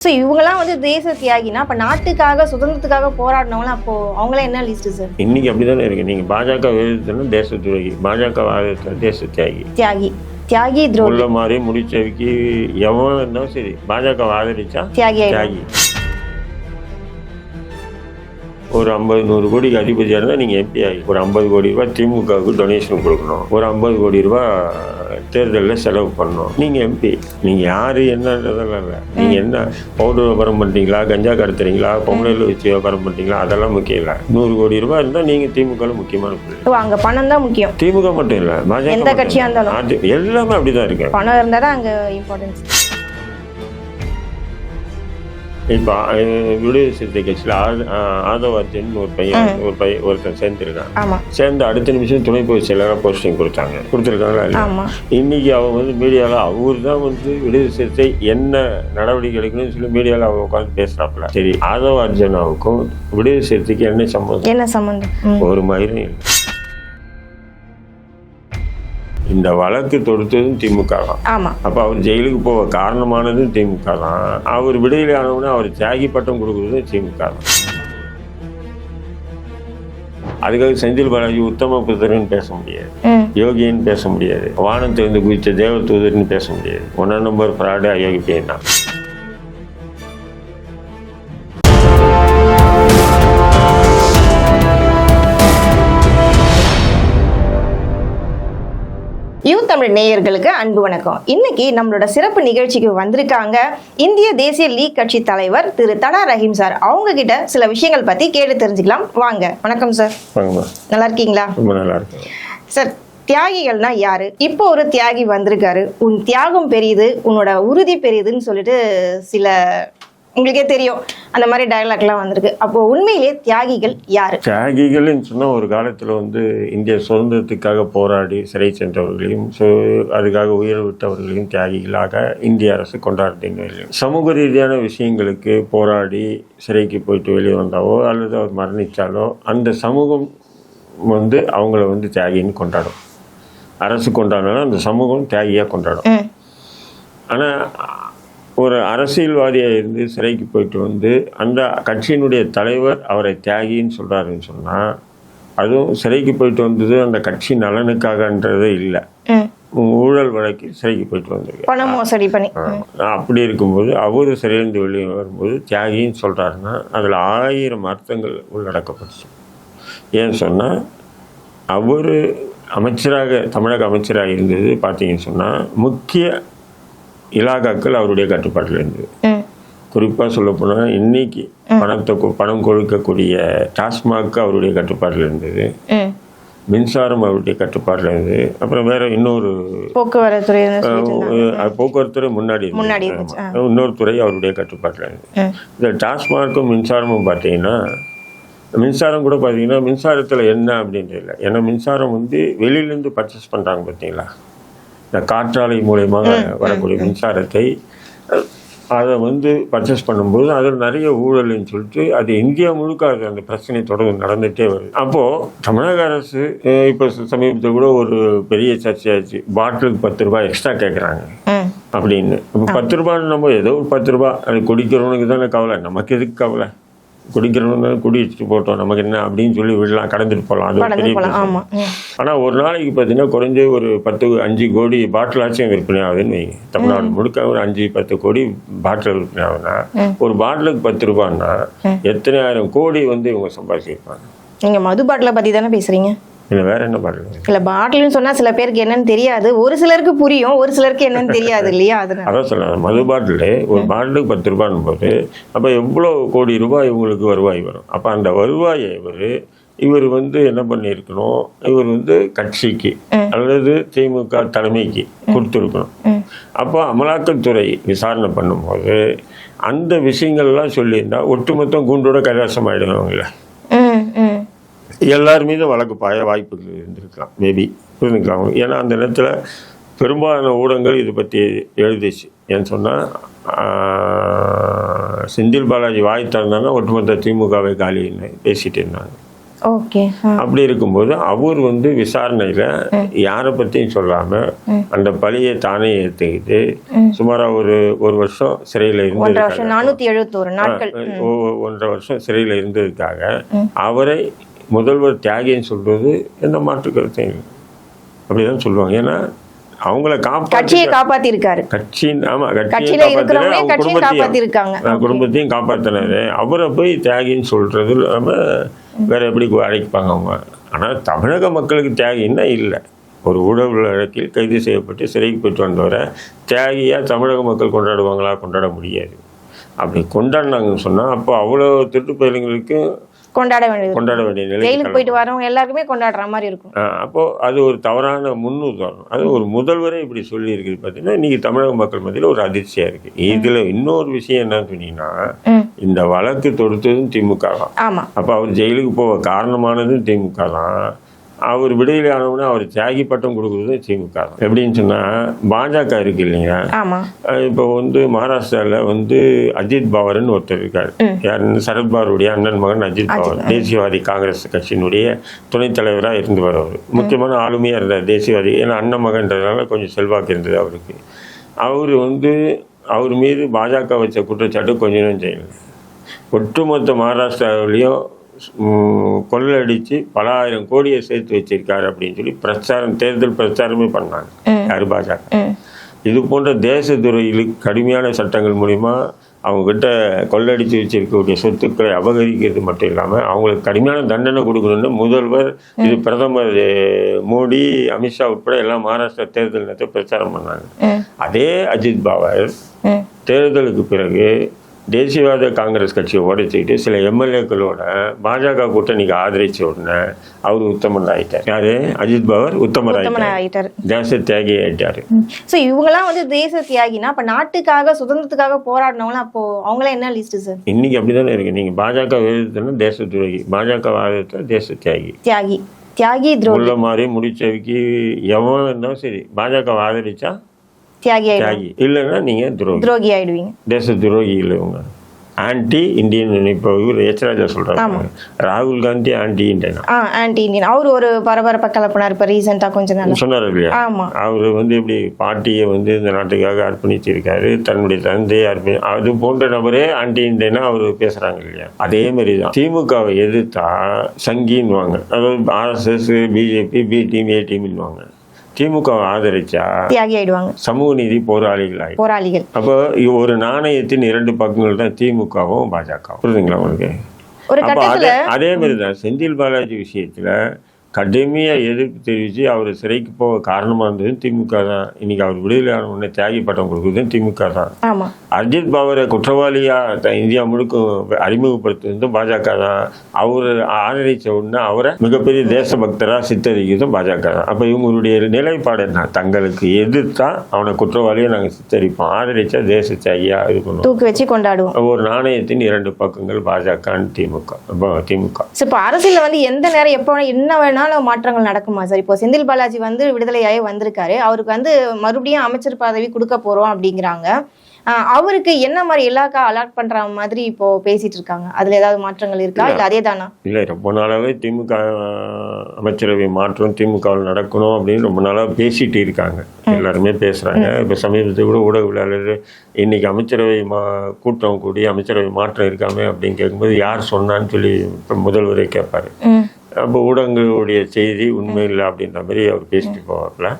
So இவங்கெல்லாம் வந்து தேச தியாகினா அப்போ நாட்டுக்காக சுதந்திரத்துக்காக போராடினவங்களாம் அப்போ அவங்களாம் என்ன லிஸ்ட் சார் இன்னைக்கு அப்படிதானே இருக்கு. நீங்க பாஜக விரோதத்துல தேச துரோகி பாஜக தேச தியாகி தியாகி. தியாகி துரோகி. உள்ள மாதிரி முடிச்சவிக்கு எவன் இருந்தாலும் சரி பாஜக ஆதரிச்சா தியாகி. தியாகி. ஒரு ஐம்பது நூறு கோடிக்கு அதிபதியாக இருந்தால் நீங்கள் எப்படி ஆகி ஒரு ஐம்பது கோடி ரூபாய் திமுகவுக்கு டொனேஷன் கொடுக்கணும். ஒரு ஐம்பது கோடி ரூபாய் தேர்தலில் செலவு பண்ணணும். நீங்கள் எம்பி நீங்கள் யார் என்னன்றதெல்லாம் இல்லை. நீங்கள் என்ன பவுடர் வியாபாரம் பண்ணுறீங்களா கஞ்சா கடத்துறீங்களா? பொம்பளையில் வச்சு வியாபாரம் பண்ணுறீங்களா அதெல்லாம் முக்கியம் இல்லை. நூறு கோடி ரூபாய் இருந்தால் நீங்கள் திமுகவில் முக்கியமான அங்கே பணம் தான் முக்கியம். திமுக மட்டும் இல்லை எந்த மட்டும் கட்சியா இல்ல. இருந்தாலும். எல்லாமே அப்படிதான் இருக்கு. பணம் இருந்தால் தான் அங்கே இம்பார்ட்டன்ஸ் இப்போ விடுதலை சிறுத்தை கட்சியில் ஆத ஆதவ அர்ஜுன் ஒரு பையன் ஒரு பையன் ஒருத்தன் சேர்ந்துருக்கான். சேர்ந்து அடுத்த நிமிஷம் துணை பொதுச் செயலராக போஸ்டிங் கொடுத்தாங்க. கொடுத்துருக்காங்களா? ஆமாம் இன்னைக்கு அவன் வந்து மீடியாவில் அவர் தான் வந்து விடுதலை சிறுத்தை என்ன நடவடிக்கை எடுக்கணும்னு சொல்லி மீடியாவில் அவன் உட்காந்து பேசுறாப்புல. சரி ஆதவ அர்ஜுனாவுக்கும் விடுதலை சிறுத்தைக்கு என்ன சம்மந்தம் என்ன சம்மந்தம் ம். ஒரு மயிரும் இல்லை. இந்த வழக்கு தொடுத்ததும் திமுக தான். அப்போ அவர் ஜெயிலுக்கு போக காரணமானதும் திமுக தான். அவர் விடுதலை ஆனவுடனே அவர் தியாகி பட்டம் கொடுக்குறதும் திமுக தான். அதுக்காக செந்தில் பாலாஜி உத்தம புத்தர்னு பேச முடியாது. யோகின்னு பேச முடியாது. வானத்திலிருந்து குதிச்ச தேவ தூதர்னு பேச முடியாது. ஒன்றாம் நம்பர் ஃப்ராடு அயோகி பையன் தான். யூ தமிழ் நேயர்களுக்கு அன்பு வணக்கம். இன்னைக்கு நம்மளோட சிறப்பு நிகழ்ச்சிக்கு வந்திருக்காங்க இந்திய தேசிய லீக் கட்சி தலைவர் திரு தடா ரஹீம் சார். அவங்க கிட்ட சில விஷயங்கள் பத்தி கேட்டு தெரிஞ்சுக்கலாம். வாங்க. வணக்கம் சார். நல்லா இருக்கீங்களா? சார் தியாகிகள்னா யாரு? இப்போ ஒரு தியாகி வந்திருக்காரு. உன் தியாகம் பெரியது உன்னோட உறுதி பெரியதுன்னு சொல்லிட்டு சில உங்களுக்கே தெரியும் அந்த மாதிரி டயலாக்லாம் வந்திருக்கு. அப்போ உண்மையிலேயே தியாகிகள் யாரு? தியாகிகள்னு சொன்னால் ஒரு காலத்தில் வந்து இந்திய சுதந்திரத்துக்காக போராடி சிறை சென்றவர்களையும் அதுக்காக உயிர் விட்டவர்களையும் தியாகிகளாக இந்திய அரசு கொண்டாடுறீங்க சமூக ரீதியான விஷயங்களுக்கு போராடி சிறைக்கு போயிட்டு வெளியே வந்தாவோ அல்லது அவர் மரணித்தாலோ அந்த சமூகம் வந்து அவங்கள வந்து தியாகின்னு கொண்டாடும். அரசு கொண்டாடினாலும் அந்த சமூகம் தியாகியாக கொண்டாடும். ஆனால் ஒரு அரசியல்வாதியாக இருந்து சிறைக்கு போயிட்டு வந்து அந்த கட்சியினுடைய தலைவர் அவரை தியாகின்னு சொல்கிறாருன்னு சொன்னால் அதுவும் சிறைக்கு போயிட்டு வந்தது அந்த கட்சி நலனுக்காகன்றதே இல்லை. ஊழல் வழக்கு சிறைக்கு போயிட்டு வந்திருக்கு. பண மோசடி பண்ணி. அப்படி இருக்கும்போது அவர் சிறையிலிருந்து வெளியே வரும்போது தியாகின்னு சொல்கிறாருன்னா அதில் ஆயிரம் அர்த்தங்கள் உள்ளடக்கப்பட்டுச்சு. ஏன்னு சொன்னால் அவர் அமைச்சராக தமிழக அமைச்சராக இருந்தது பார்த்தீங்கன்னு சொன்னால் முக்கிய இலாகாக்கள் அவருடைய கட்டுப்பாட்டில் இருந்தது. குறிப்பாக சொல்லப்போனால் இன்னைக்கு பணத்தை பணம் கொடுக்கக்கூடிய டாஸ்மாக் அவருடைய கட்டுப்பாட்டில் இருந்தது. மின்சாரம் அவருடைய கட்டுப்பாட்டில் இருந்தது. அப்புறம் வேற இன்னொரு போக்குவரத்துறை சொல்லிட்டு இருந்தாங்க. அஹ், போக்குவரத்து துறை முன்னாடி. இன்னொரு துறை அவருடைய கட்டுப்பாட்டில் இருந்தது. இந்த டாஸ்மார்க்கும் மின்சாரமும் பார்த்தீங்கன்னா மின்சாரம் கூட பார்த்தீங்கன்னா மின்சாரத்தில் என்ன அப்படின்றது இல்லை. ஏன்னா மின்சாரம் வந்து வெளியிலேருந்து பர்ச்சேஸ் பண்ணுறாங்க பார்த்தீங்களா? இந்த காற்றாலை மூலயமாக வரக்கூடிய மின்சாரத்தை அதை வந்து பர்ச்சேஸ் பண்ணும்போது அதில் நிறைய ஊழல்னு சொல்லிட்டு அது இந்தியா முழுக்க அது அந்த பிரச்சனை தொடர்ந்து நடந்துகிட்டே வருது. அப்போது தமிழக அரசு இப்போ சமீபத்தில் கூட ஒரு பெரிய சர்ச்சையாச்சு. பாட்டிலுக்கு பத்து ரூபாய் எக்ஸ்ட்ரா கேட்குறாங்க. அப்படின்னு. இப்போ பத்து ரூபான்னு நம்ம ஏதோ ஒரு பத்து ரூபா அது குடிக்கிறவனுக்கு தானே கவலை. நமக்கு எதுக்கு கவலை? குடிக்கிறவங்க குடிச்சிட்டு போட்டோம். நமக்கு என்ன அப்படின்னு சொல்லி விடலாம். கடந்துட்டு போகலாம் அது பெரிய பிரச்சனை. ஆனால் ஒரு நாளைக்கு பார்த்தீங்கன்னா குறைஞ்ச ஒரு பத்து அஞ்சு கோடி பாட்டிலாச்சும் விற்பனை ஆகுதுன்னு வைங்க. தமிழ்நாடு முழுக்க ஒரு அஞ்சு பத்து கோடி பாட்டில் விற்பனை ஆகுதுன்னா ஒரு பாட்டிலுக்கு பத்து ரூபான்னா எத்தனை ஆயிரம் கோடி வந்து இவங்க சம்பாதிச்சிருப்பாங்க? நீங்க மது பாட்டிலை பத்தி தானே பேசுறீங்க? இல்லை வேற என்ன பாட்டில் இல்ல பாட்டில்னு சொன்னா சில பேருக்கு என்னன்னு தெரியாது. ஒரு சிலருக்கு புரியும் ஒரு சிலருக்கு என்னன்னு தெரியாது இல்லையா? அதனால அதான் சொல்லுவேன் மது பாட்டில் ஒரு பாட்டிலுக்கு பத்து ரூபான்னு போது அப்போ எவ்வளோ கோடி ரூபாய் இவங்களுக்கு வருவாய் வரும்? அப்போ அந்த வருவாயை இவர் இவர் வந்து என்ன பண்ணியிருக்கணும்? இவர் வந்து கட்சிக்கு அல்லது திமுக தலைமைக்கு கொடுத்துருக்கணும். அப்போ அமலாக்கத்துறை விசாரணை பண்ணும்போது அந்த விஷயங்கள்லாம் சொல்லியிருந்தா ஒட்டுமொத்தம் கூண்டோட கைலாசம் ம். எல்லார் மீதும் வழக்கு பாய வாய்ப்புகள் இருந்திருக்கலாம். மேபி புரிஞ்சுக்கலாம்? ஏன்னா அந்த நேரத்தில் பெரும்பாலான ஊடகங்கள் இது பற்றி எழுதிச்சு. ஏன்னு சொன்னால் செந்தில் பாலாஜி வாய் திறந்தாங்கன்னா ஒட்டுமொத்த திமுகவை காலின்னு பேசிட்டு இருந்தாங்க. ஓகே அப்படி இருக்கும்போது அவர் வந்து விசாரணையில யாரை பத்தியும் சொல்லாம அந்த பழியை தானே ஏத்துக்கிட்டு சுமாரா ஒரு ஒரு வருஷம் சிறையில இருந்து நானூத்தி எழுபத்தோரு நாட்கள். ஒன்றரை வருஷம் சிறையில் இருந்ததுக்காக அவரை முதல்வர் தியாகின்னு சொல்றது எந்த மாற்று கருத்தையும். அப்படிதான் சொல்லுவாங்க. ஏன்னா அவங்கள கட்சியை காப்பாத்தி இருக்காரு கட்சியின் ஆமா கட்சியை கட்சியில அவங்க கட்சியை குடும்பத்தையும் காப்பாத்திருக்காங்க. நான் குடும்பத்தையும் காப்பாத்தினாரு. அவரை போய் தியாகின்னு சொல்றது நம்ம வேற எப்படி அழைப்பாங்க அவங்க? ஆனா தமிழக மக்களுக்கு தியாகின்னா இல்லை. ஒரு ஊழல் வழக்கில் கைது செய்யப்பட்டு சிறைக்கு போயிட்டு வந்தவரை தியாகியா தமிழக மக்கள் கொண்டாடுவாங்களா? கொண்டாட முடியாது. அப்படி கொண்டாடினாங்கன்னு சொன்னா அப்போ அவ்வளோ திருட்டு பயலுங்களுக்கு கொண்டாட வேண்டியது கொண்டாட வேண்டிய நிலை ஜெயிலுக்கு போயிட்டு வரவங்க எல்லாருக்குமே கொண்டாடுற மாதிரி இருக்கும். அப்போ அது ஒரு தவறான முன்னுதாரணம். அது ஒரு முதல்வரே இப்படி சொல்லி இருக்குது பார்த்தீங்கன்னா இன்னைக்கு தமிழக மக்கள் மத்தியில் ஒரு அதிர்ச்சியா இருக்கு. இதுல இன்னொரு விஷயம் என்னன்னு சொன்னீங்கன்னா. இந்த வழக்கு தொடுத்ததும் திமுக தான் ஆமா. அப்போ அவர் ஜெயிலுக்கு போக காரணமானதும் திமுக தான் அவர் விடுதலை ஆனவுடனே அவர் தியாகி பட்டம் கொடுக்குறதும் திமுக எப்படின்னு சொன்னா பாஜக இருக்கு இல்லைங்க இப்போ வந்து மகாராஷ்டிராவில் வந்து அஜித் பவார்னு ஒருத்தர் இருக்கார். யாருன்னு? சரத்பவாருடைய அண்ணன் மகன் அஜித் பவார். தேசியவாதி காங்கிரஸ் கட்சியினுடைய துணைத் தலைவராக இருந்து வரவர் முக்கியமான ஆளுமையாக இருந்தார் தேசியவாதி. ஏன்னா அண்ணன் மகன்றதுனால கொஞ்சம் செல்வாக்கு இருந்தது அவருக்கு. அவர் வந்து அவர் மீது பாஜக வச்ச குற்றச்சாட்டு கொஞ்ச நேரம் செய்யல ஒட்டுமொத்த மகாராஷ்டிராவிலையும் ம், கொள்ளையடிச்சு பல ஆயிரம் கோடியை சேர்த்து வச்சிருக்காரு அப்படின்னு சொல்லி பிரச்சாரம் தேர்தல் பிரச்சாரமே பண்ணாங்க. யார் பாஜக? இது போன்ற தேச துறையில் கடுமையான சட்டங்கள் மூலிமா அவங்ககிட்ட கொள்ளடிச்சு வச்சிருக்கக்கூடிய சொத்துக்களை அபகரிக்கிறது மட்டும் இல்லாமல் அவங்களுக்கு கடுமையான தண்டனை கொடுக்கணும்னு முதல்வர் இது பிரதமர் மோடி அமித்ஷா உட்பட எல்லாம் மகாராஷ்டிரா தேர்தல் நேரத்தை பிரச்சாரம் பண்ணாங்க. அதே அஜித் பவார் ம் தேர்தலுக்கு பிறகு தேசியவாத காங்கிரஸ் கட்சியை உடைச்சிக்கிட்டு சில எம்எல்ஏக்களோட பாஜக கூட்டணிக்கு ஆதரிச்ச உடனே அவர் உத்தமன் ஆயிட்டார். யாரு? அஜித் பவார் உத்தமர் ஆயிட்டார். தேச தியாகி ஆயிட்டாரு. ஸோ இவங்கெல்லாம் வந்து தேச தியாகினா அப்ப நாட்டுக்காக சுதந்திரத்துக்காக போராடினவங்களாம் அப்போ அவங்களாம் என்ன லிஸ்ட் சார் இன்னைக்கு அப்படிதானே இருக்கு. நீங்க பாஜக விரோதத்துல தேச துரோகி. பாஜக ஆதரத்துல தேச தியாகி. தியாகி. தியாகி துரோகி. உள்ள மாதிரி முடிச்சவிக்கு எவன் இருந்தாலும் சரி பாஜக ஆதரிச்சா தியாகி தியாகி. இல்லைன்னா நீங்க துரோகி. துரோகி ஆயிடுவீங்க தேச துரோகி இல்லை இவங்க ஆன்டி இந்தியன் இப்போ இவர் எச் ராஜா சொல்றாங்க ராகுல் காந்தி ஆன்டி இந்தியனா ஆ ஆன்டி இந்தியன் அவர் ஒரு பரபரப்பை கலப்பினார் இப்போ ரீசெண்டாக கொஞ்ச நாள். சொன்னார் இல்லையா? ஆமா. அவர் வந்து இப்படி பாட்டியை வந்து இந்த நாட்டுக்காக அர்ப்பணிச்சிருக்காரு. தன்னுடைய தந்தையை அர்ப்பணி அது போன்ற நபரே ஆன்டி இந்தியனா அவர் பேசுறாங்க இல்லையா? அதே மாதிரி தான் திமுகவை எதிர்த்தா சங்கின்னுவாங்க. அதாவது RSS BJP B team A டீம்னுவாங்க திமுகவை ஆதரிச்சா தியாகி ஆயிடுவாங்க சமூக நீதி போராளிகள் போராளிகள். அப்போ ஒரு நாணயத்தின் இரண்டு பக்கங்கள் தான் திமுகவும் பாஜகவும். புரியுதுங்களா உங்களுக்கு? அதே அதே மாதிரி தான் செந்தில் பாலாஜி விஷயத்துல கடுமையா எதிர்ப்பு தெரிவித்து அவர் சிறைக்கு போக காரணமா இருந்தது திமுக தான். இன்னைக்கு அவர் விடுதலை ஆன உடனே தியாகி பட்டம் கொடுக்குறது திமுக தான். அஜித் பவரை குற்றவாளியா த- இந்தியா முழுக்க அறிமுகப்படுத்துறது பாஜக தான். அவர் ஆதரிச்ச உடனே அவரை மிகப்பெரிய தேசபக்தரா சித்தரிக்கிறதும் பாஜக தான். அப்ப இவங்களுடைய நிலைப்பாடு என்ன? தங்களுக்கு எதிர்த்தா அவனை குற்றவாளியை நாங்க சித்தரிப்போம். ஆதரிச்சா தேச தியாகியா இது பண்ணுவோம். தூக்கி வச்சு கொண்டாடுவோம். ஒரு நாணயத்தின் இரண்டு பக்கங்கள் பாஜக திமுக. திமுக. இப்போ அரசியல்ல வந்து எந்த நேரம் எப்போ என்ன வேணாலும் மாற்றங்கள் நடக்குமா? சார் இப்போ செந்தில் பாலாஜி வந்து விடுதலையாகி வந்திருக்காரு. அவருக்கு வந்து மறுபடியும் அமைச்சர் பதவி கொடுக்க போறோம் அப்படிங்கிறாங்க. அவருக்கு என்ன மாதிரி இலாக்கா அலாட் பண்ற மாதிரி இப்போ பேசிட்டு இருக்காங்க? அதுல ஏதாவது மாற்றங்கள் இருக்கா? இல்ல. அதே தானா இல்லை ரொம்ப நாளாவே திமுக அமைச்சரவை மாற்றம் திமுகவில் நடக்கணும் அப்படின்னு ரொம்ப நாளாக பேசிட்டு இருக்காங்க. எல்லாருமே பேசுறாங்க. இப்போ சமீபத்தில் கூட ஊடகவியலாளர் இன்னைக்கு அமைச்சரவை மா கூட்டம் கூடி அமைச்சரவை மாற்றம் இருக்காமே அப்படின்னு கேட்கும்போது யார் சொன்னான்னு சொல்லி முதல்வரே கேட்பாரு அப்போ ஊடகங்களுடைய செய்தி உண்மை இல்லை அப்படின்ற மாதிரி அவர் பேசிட்டு போவார்ல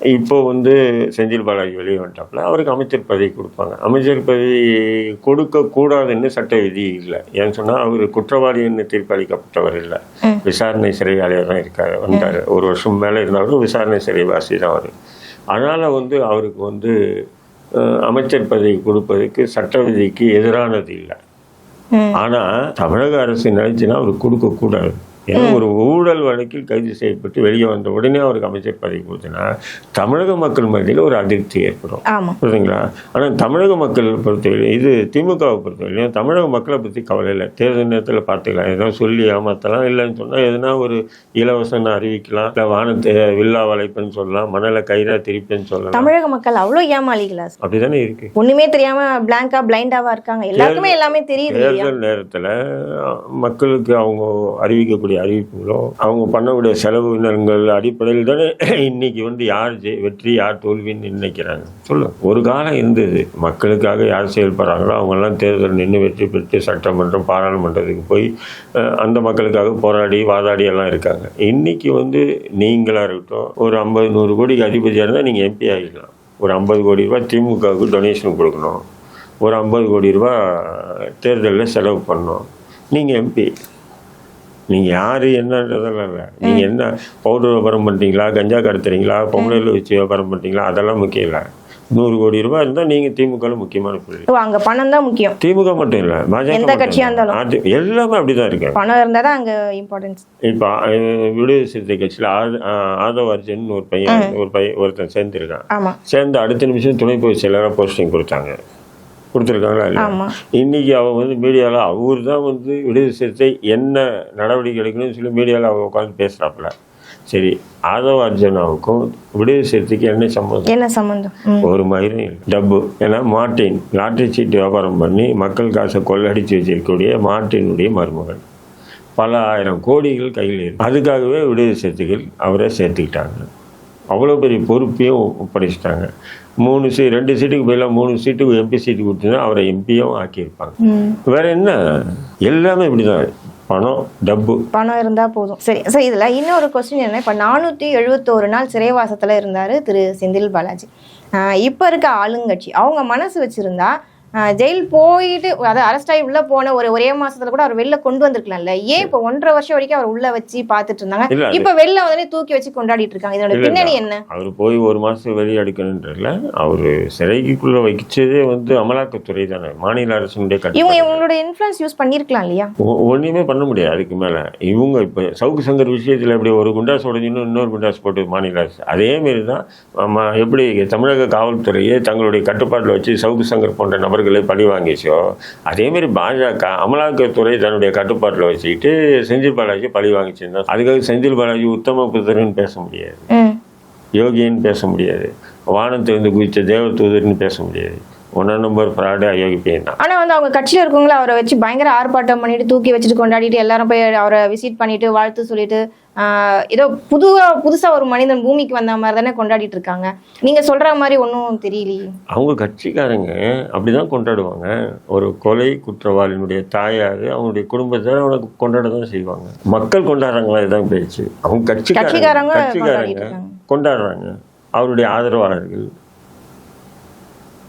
இப்போ வந்து செந்தில் பாலாஜி வெளியே வந்துட்டாப்புல. அவருக்கு அமைச்சர் பதவி கொடுப்பாங்க. அமைச்சர் பதவி கொடுக்க கூடாதுன்னு சட்ட விதி இல்லை. ஏன்னு சொன்னா அவர் குற்றவாளின்னு தீர்ப்பளிக்கப்பட்டவர் இல்லை. விசாரணை சிறையாளியாக தான் இருக்காரு. வந்தார். ஒரு வருஷம் மேலே இருந்தாலும் விசாரணை சிறைவாசி தான் அவர். அதனால வந்து அவருக்கு வந்து அமைச்சர் பதவி கொடுப்பதற்கு சட்ட விதிக்கு எதிரானது இல்லை. ம். ஆனா தமிழக அரசு நினைச்சுன்னா அவருக்கு கொடுக்க கூடாது ஏன்னா ஒரு ஊழல் வழக்கில் கைது செய்யப்பட்டு வெளியே வந்த உடனே அவருக்கு அமைச்சர் பதவி கொடுத்தனா தமிழக மக்கள் மத்தியில் ஒரு அதிருப்தி ஏற்படும். புரியுதுங்களா? ஆனா தமிழக மக்கள் பொறுத்தவரை இது திமுகவை பொறுத்தவரையிலும் தமிழக மக்களை பத்தி கவலை இல்லை. தேர்தல் நேரத்தில் பார்த்துக்கலாம். எதனா சொல்லி ஏமாத்தலாம். இல்லைன்னு சொன்னா எதுனா ஒரு இலவசம் அறிவிக்கலாம். இல்லை வானத்தை வில்லா வளைப்புன்னு சொல்லலாம். மணலை கயிறா திருப்பேன்னு சொல்லலாம். தமிழக மக்கள் அவ்வளவு ஏமாளிகளா? அப்படிதானே இருக்கு. ஒண்ணுமே தெரியாம பிளாங்கா பிளைண்டாவா இருக்காங்க. எல்லாருக்குமே எல்லாமே தெரியுது தேர்தல் நேரத்தில் மக்களுக்கு அவங்க அறிவிக்கக்கூடிய பண்ணக்கூடிய அறிவிப்புகளோ அவங்க பண்ணக்கூடிய செலவினங்கள் அடிப்படையில் தானே இன்னைக்கு வந்து யார் வெற்றி யார் தோல்வின்னு நினைக்கிறாங்க. சொல்லு. ஒரு காலம் இருந்தது. மக்களுக்காக யார் செயல்படுறாங்களோ அவங்கெல்லாம் தேர்தல் நின்று வெற்றி பெற்று சட்டமன்றம் பாராளுமன்றத்துக்கு போய் அந்த மக்களுக்காக போராடி வாதாடி எல்லாம் இருக்காங்க. இன்னைக்கு வந்து நீங்களாக இருக்கட்டும் ஒரு ஐம்பது நூறு கோடிக்கு அதிபதியாக இருந்தால் நீங்கள் எம்பி ஆகிடலாம் ஒரு ஐம்பது கோடி ரூபாய் திமுகவுக்கு டொனேஷன் கொடுக்கணும். ஒரு ஐம்பது கோடி ரூபாய் தேர்தலில் செலவு பண்ணணும். நீங்கள் எம்பி நீங்கள் யார் என்னன்றதெல்லாம் இல்லை. நீங்கள் என்ன பவுடர் வியாபாரம் பண்ணுறீங்களா கஞ்சா கடத்துறீங்களா பொம்பளையில் வச்சு வியாபாரம் பண்ணுறீங்களா அதெல்லாம் முக்கியம் இல்லை. நூறு கோடி ரூபாய் இருந்தால் நீங்கள் திமுகவில் முக்கியமான புள்ளி. அங்க பணம் தான் முக்கியம். திமுக மட்டும் இல்லை பாஜக எந்த மட்டும் கட்சியா இல்ல. இருந்தாலும். அது எல்லாமே அப்படி தான் இருக்காங்க பணம் இருந்தா தான் அங்க இம்பார்ட்டன்ஸ் இப்போ விடுதலை சிறுத்தை கட்சியில் ஆத ஆதவ அர்ஜுன் ஒரு பையன் ஒரு பையன் ஒருத்தன் சேர்ந்துருக்கான். சேர்ந்து அடுத்த நிமிஷம் துணை பொதுச் செயலராக போஸ்டிங் கொடுத்தாங்க. கொடுத்துருக்காங்களா இன்னைக்கு அவன் வந்து மீடியாவில் அவர் தான் வந்து விடுதலை சிறுத்தை என்ன நடவடிக்கை எடுக்கணும்னு சொல்லி மீடியாவில் அவன் உட்காந்து பேசுகிறாப்புல சரி ஆதவ அர்ஜுனாவுக்கும் விடுதலை சிறுத்தைக்கு என்ன சம்மந்தம் என்ன சம்பந்தம்? ம். ஒரு மயிரும் டப்பு. ஏன்னா மார்ட்டின் லாட்டரி சீட்டு வியாபாரம் பண்ணி மக்கள் காசை கொள்ளடிச்சு வச்சிருக்கக்கூடிய மார்ட்டினுடைய மருமகன் பல ஆயிரம் கோடிகள் கையில் இருக்கு. அதுக்காகவே விடுதலை சிறுத்தைகள் அவரை சேர்த்துக்கிட்டாங்க. அவ்வளோ பெரிய பொறுப்பையும் ஒப்படைச்சிட்டாங்க. மூணு சீ ரெண்டு சீட்டுக்கு பதிலாக மூணு சீட்டுக்கு எம்பி சீட்டு கொடுத்தா அவரை எம்பியும் ஆக்கியிருப்பாங்க. வேற என்ன? எல்லாமே இப்படிதான். பணம் டப்பு. பணம் இருந்தா போதும். சரி சார் இதுல இன்னொரு கொஸ்டின் என்ன? இப்ப நானூத்தி எழுபத்தோரு நாள் சிறைவாசத்துல இருந்தாரு திரு செந்தில் பாலாஜி. இப்ப இருக்க ஆளுங்கட்சி அவங்க மனசு வச்சிருந்தா ஜெயில் போயிட்டு அதாவது அரெஸ்ட் ஆகி உள்ள போன ஒரு ஒரே மாசத்துல கூட அவர் வெளில கொண்டு வந்திருக்கலாம்ல. ஏன் இப்ப ஒன்றரை வருஷம் வரைக்கும் அவர் உள்ள வச்சு பாத்துட்டு இருந்தாங்க? இப்ப வெளில வந்து தூக்கி வச்சு கொண்டாடிட்டு இருக்காங்க. இதோட பின்னணி. என்ன? அவர் போய் ஒரு மாதம் வெளியே எடுக்கணுன்றல அவர் சிறைக்குள்ளே வைச்சதே வந்து அமலாக்கத்துறை தானே. மாநில அரசினுடைய இவங்க இவங்களோட இன்ஃபுளுன்ஸ் யூஸ் பண்ணிருக்கலாம் இல்லையா? ஒ- ஒண்ணுமே பண்ண முடியாது அதுக்கு மேலே. இவங்க இப்போ சவுக்கு சங்கர் விஷயத்தில் எப்படி ஒரு குண்டாஸ் உடஞ்சின்னு இன்னொரு குண்டாஸ் போட்டு மாநில அரசு. அதே மாரி தான் எப்படி தமிழக காவல்துறையே தங்களுடைய கட்டுப்பாட்டில் வச்சு சவுக்கு சங்கர் போன்ற நபர்களை பழி வாங்கிச்சோ அதே மாதிரி பாஜக அமலாக்கத்துறை தன்னுடைய கட்டுப்பாட்டில் வச்சுக்கிட்டு செந்தில் பாலாஜி பழி வாங்கிச்சிருந்தா அதுக்காக செந்தில் பாலாஜி உத்தம புத்திரன்னு பேச முடியாது. யோகின்னு பேச முடியாது. வானத்திலிருந்து குதித்த தேவ தூதர்னு பேச முடியாது. ஒன்றாம் நம்பர் ஃப்ராடு அயோகி பையன் தான் ஆனா வந்து அவங்க கட்சியில இருக்கவங்கள அவரை வச்சு பயங்கர ஆர்ப்பாட்டம் பண்ணிட்டு தூக்கி வச்சுட்டு கொண்டாடிட்டு எல்லாரும் போய் அவரை விசிட் பண்ணிட்டு வாழ்த்து சொல்லிட்டு ஏதோ புதுவா புதுசா ஒரு மனிதன் பூமிக்கு வந்த மாதிரி தானே கொண்டாடிட்டு இருக்காங்க. நீங்க சொல்ற மாதிரி ஒன்றும் தெரியலையே. அவங்க கட்சிக்காரங்க அப்படிதான் கொண்டாடுவாங்க. ஒரு கொலை குற்றவாளியினுடைய தாயார் அவங்களுடைய குடும்பத்தை அவனுக்கு கொண்டாட தான் செய்வாங்க. மக்கள் கொண்டாடுறாங்களா இதுதான் பேச்சு. அவங்க கட்சிக்காரங்க கட்சிக்காரங்க. கொண்டாடுறாங்க. அவருடைய ஆதரவாளர்கள்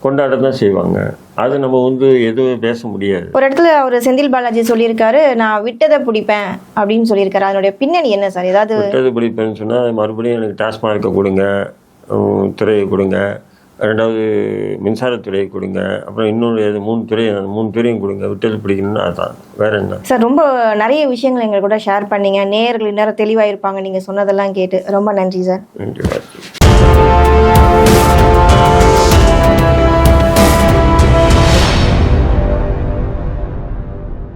கொண்டாட தான் செய்வாங்க. அது நம்ம வந்து எதுவும் பேச முடியாது. ஒரு இடத்துல அவர் செந்தில் பாலாஜி சொல்லியிருக்காரு நான் விட்டதை பிடிப்பேன் அப்படின்னு சொல்லியிருக்காரு. அதனுடைய பின்னணி என்ன சார்? ஏதாவது விட்டது பிடிப்பேன்னு சொன்னால் மறுபடியும் எனக்கு டாஸ்மார்க்கை கொடுங்க துறையை கொடுங்க ரெண்டாவது மின்சாரத்துறையை கொடுங்க அப்புறம் இன்னொரு எது மூணு துறை மூணு துறையும் கொடுங்க விட்டது பிடிக்கணும்னா அதான். வேற என்ன? சார் ரொம்ப நிறைய விஷயங்கள் எங்க கூட ஷேர் பண்ணீங்க. நேயர்கள் நேரம் தெளிவாயிருப்பாங்க. நீங்க சொன்னதெல்லாம் கேட்டு ரொம்ப நன்றி சார். நன்றி